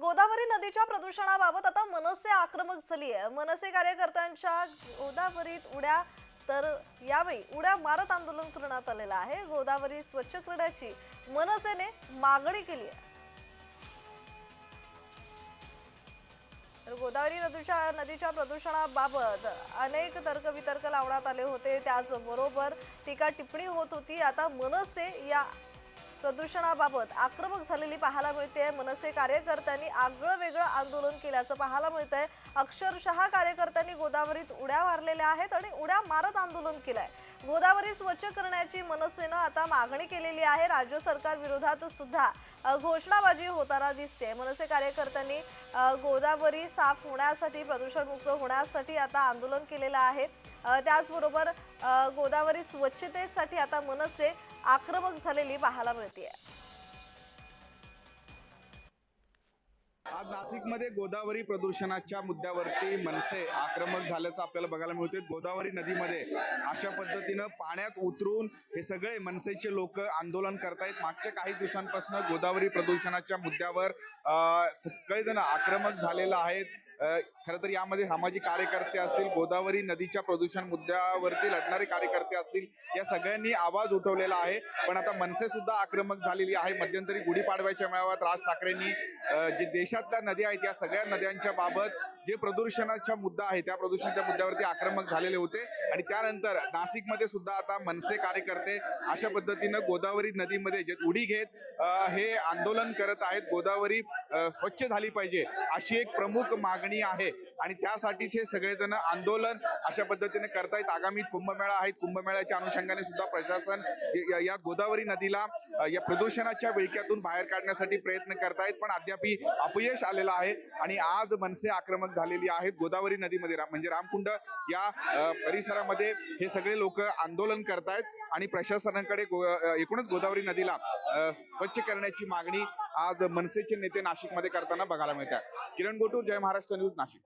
गोदावरी नदीच्या प्रदूषणाबाबत आता मनसे आक्रमक झाली आहे मनसे कार्यकर्त्यांच्या गोदावरीत उड्या तर यावेळी उड्या मारत आंदोलन करण्यात आलेलं आहे. गोदावरी स्वच्छ करण्याची मनसेने मागणी केली आहे. तर गोदावरी नदीच्या नदीच्या प्रदूषणाबाबत अनेक तर्कवितर्क लावण्यात आले होते. त्याचबरोबर टीका टिप्पणी होत होती. आता मनसे या प्रदूषणाबाबत आक्रमक झालेली पाहायला मिळते. मनसे कार्यकर्त्यांनी आगळं वेगळं आंदोलन केल्याचं पाहायला मिळतंय. अक्षरशः कार्यकर्त्यांनी गोदावरीत उड्या मारलेल्या आहेत आणि उड्या मारत आंदोलन केलंय. गोदावरी स्वच्छ करण्याची मनसेनं आता मागणी केलेली आहे. राज्य सरकार विरोधात सुद्धा घोषणाबाजी होताना दिसते मनसे कार्यकर्त्यांनी गोदावरी साफ होण्यासाठी प्रदूषणमुक्त होण्यासाठी आता आंदोलन केलेलं आहे. त्याचबरोबर गोदावरी स्वच्छतेसाठी आता मनसे आक्रमक झालेली पाहायला मिळते आज नाशिकमध्ये गोदावरी प्रदूषणाच्या मुद्द्यावरती मनसे आक्रमक झाल्याचं आपल्याला बघायला मिळते गोदावरी नदीमध्ये अशा पद्धतीनं पाण्यात उतरून हे सगळे मनसेचे लोक आंदोलन करतायत. मागच्या काही दिवसांपासून गोदावरी प्रदूषणाच्या मुद्द्यावर सगळेजण आक्रमक झालेलं आहेत. खरं तर यामध्ये सामाजिक कार्यकर्ते असतील गोदावरी नदीच्या प्रदूषण मुद्द्यावरती लढणारे कार्यकर्ते असतील या सगळ्यांनी आवाज उठवलेला आहे. पण आता मनसे सुद्धा आक्रमक झालेली आहे. मध्यंतरी गुढीपाडव्याच्या मेळाव्यात राज ठाकरेंनी जे देशातल्या नद्या आहेत या सगळ्या नद्यांच्या बाबत जे प्रदूषणाचा मुद्दा आहे त्या प्रदूषणाच्या मुद्द्यावरती आक्रमक झालेले होते. आणि त्यानंतर नाशिकमध्ये सुद्धा आता मनसे कार्यकर्ते अशा पद्धतीनं गोदावरी नदीमध्ये जे उडी घेत हे आंदोलन करत आहेत. गोदावरी स्वच्छ झाली पाहिजे अशी एक प्रमुख मागणी आहे. आणि त्यासाठीच हे सगळेजण आंदोलन अशा पद्धतीने करतायत. आगामी कुंभमेळा आहेत कुंभमेळ्याच्या अनुषंगाने सुद्धा प्रशासन या- गोदावरी नदीला या प्रदूषणाच्या विळक्यातून बाहेर काढण्यासाठी प्रयत्न करतायत. पण अद्यापी अपयश आलेलं आहे आणि आज मनसे आक्रमक झालेली आहेत. गोदावरी नदीमध्ये म्हणजे रामकुंड या परिसरामध्ये हे सगळे लोक आंदोलन करतायत आणि प्रशासनाकडे गो- एकूणच गोदावरी नदीला स्वच्छ करण्याची मागणी आज मनसेचे नेते नाशिकमध्ये करताना बघायला मिळतात. किरण गोटूर जय महाराष्ट्र न्यूज नाशिक.